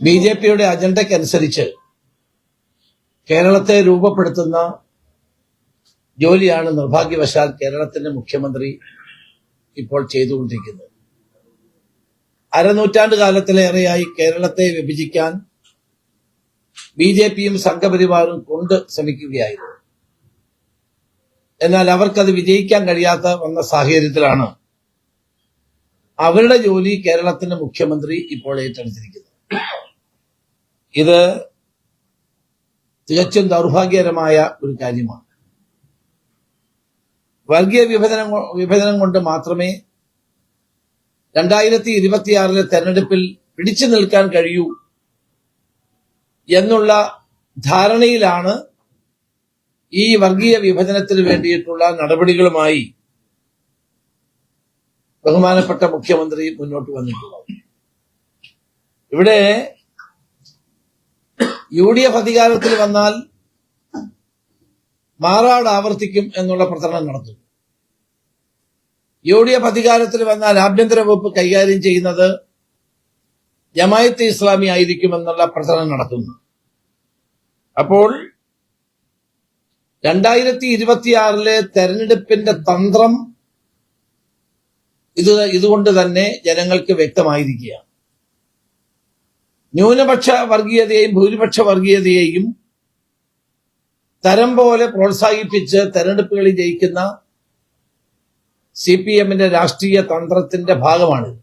B J പിയുടെ അജണ്ടയ്ക്കനുസരിച്ച് കേരളത്തെ രൂപപ്പെടുത്തുന്ന ജോലിയാണ് നിർഭാഗ്യവശാൽ കേരളത്തിന്റെ മുഖ്യമന്ത്രി ഇപ്പോൾ ചെയ്തുകൊണ്ടിരിക്കുന്നത്. അരനൂറ്റാണ്ട് കാലത്തിലേറെയായി കേരളത്തെ വിഭജിക്കാൻ ബി ജെ പിയും സംഘപരിവാറും കൊണ്ട് ശ്രമിക്കുകയായിരുന്നു. എന്നാൽ അവർക്കത് വിജയിക്കാൻ കഴിയാത്ത വന്ന സാഹചര്യത്തിലാണ് അവരുടെ ജോലി കേരളത്തിന്റെ മുഖ്യമന്ത്രി ഇപ്പോൾ ഏറ്റെടുത്തിരിക്കുന്നത്. ഇത് തികച്ചും ദൗർഭാഗ്യകരമായ ഒരു കാര്യമാണ്. വർഗീയ വിഭജനം വിഭജനം കൊണ്ട് മാത്രമേ രണ്ടായിരത്തി ഇരുപത്തിയാറിലെ തെരഞ്ഞെടുപ്പിൽ പിടിച്ചു നിൽക്കാൻ കഴിയൂ എന്നുള്ള ധാരണയിലാണ് ഈ വർഗീയ വിഭജനത്തിന് വേണ്ടിയിട്ടുള്ള നടപടികളുമായി ബഹുമാനപ്പെട്ട മുഖ്യമന്ത്രി മുന്നോട്ട് വന്നിട്ടുള്ളത്. ഇവിടെ യു ഡി എഫ് അധികാരത്തിൽ വന്നാൽ മാറാട് ആവർത്തിക്കും എന്നുള്ള പ്രചരണം നടത്തും യു ഡി എഫ് അധികാരത്തിൽ വന്നാൽ ആഭ്യന്തര വകുപ്പ് കൈകാര്യം ചെയ്യുന്നത് ജമായത്ത് ഇസ്ലാമി ആയിരിക്കുമെന്നുള്ള പ്രചരണം നടത്തുന്നു. അപ്പോൾ രണ്ടായിരത്തി ഇരുപത്തിയാറിലെ തെരഞ്ഞെടുപ്പിന്റെ തന്ത്രം ഇത് ഇതുകൊണ്ട് തന്നെ ജനങ്ങൾക്ക് വ്യക്തമായിരിക്കുകയാണ്. ന്യൂനപക്ഷ വർഗീയതയെയും ഭൂരിപക്ഷ വർഗീയതയെയും തരം പോലെ പ്രോത്സാഹിപ്പിച്ച് തെരഞ്ഞെടുപ്പുകളിൽ ജയിക്കുന്ന സി പി എമ്മിന്റെ രാഷ്ട്രീയ തന്ത്രത്തിന്റെ ഭാഗമാണിത്